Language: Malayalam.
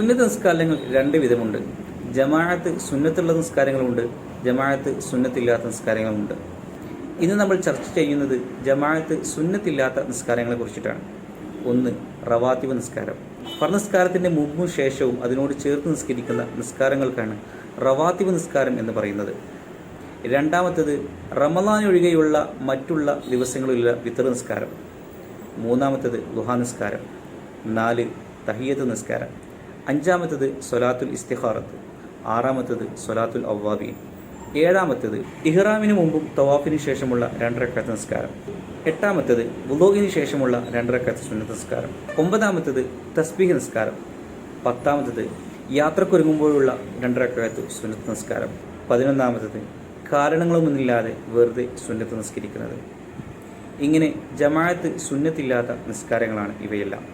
സുന്നത്ത് നിസ്കാരങ്ങൾ രണ്ട് വിധമുണ്ട്. ജമാഅത്ത് സുന്നത്തുള്ള നിസ്കാരങ്ങളുണ്ട് ജമാഅത്ത് സുന്നത്തില്ലാത്ത നിസ്കാരങ്ങളുമുണ്ട് ഇന്ന് നമ്മൾ ചർച്ച ചെയ്യുന്നത് ജമാഅത്ത് സുന്നത്തില്ലാത്ത നിസ്കാരങ്ങളെ കുറിച്ചിട്ടാണ്. ഒന്ന് റവാത്തിവ് നിസ്കാരം. ഫർനിസ്കാരത്തിന്റെ മുമ്പും ശേഷവും അതിനോട് ചേർത്ത് നിസ്കരിക്കുന്ന നിസ്കാരങ്ങൾക്കാണ് റവാത്തിവ് നിസ്കാരം എന്ന് പറയുന്നത്. രണ്ടാമത്തേത് റമദാൻ ഒഴികെയുള്ള മറ്റുള്ള ദിവസങ്ങളിലുള്ള വിത്തർ നിസ്കാരം. മൂന്നാമത്തേത് ദുഹാ നിസ്കാരം. നാല് തഹിയത്ത് നിസ്കാരം. അഞ്ചാമത്തേത് സൊലാത്തുൽ ഇസ്തിഹാറത്ത് ആറാമത്തത് സൊലാത്തുൽ അവ്വാബി ഏഴാമത്തത് ഇഹ്റാമിന് മുമ്പും തവാഫിന് ശേഷമുള്ള രണ്ടരക്കത്ത് നിസ്കാരം എട്ടാമത്തത് വുലോഗിന് ശേഷമുള്ള രണ്ടരക്കത്ത് സുന്നത്ത് നിസ്കാരം ഒമ്പതാമത്തേത് തസ്ബീഹ് നിസ്കാരം പത്താമത്തത് യാത്രക്കൊരുങ്ങുമ്പോഴുള്ള രണ്ടരക്കത്ത് സുന്നത്ത് നിസ്കാരം പതിനൊന്നാമത്തത് കാരണങ്ങളൊന്നുമില്ലാതെ വെറുതെ സുന്നത്ത് നിസ്കരിക്കുന്നത്. ഇങ്ങനെ ജമാഅത്ത് സുന്നത്തില്ലാത്ത നിസ്കാരങ്ങളാണ് ഇവയെല്ലാം.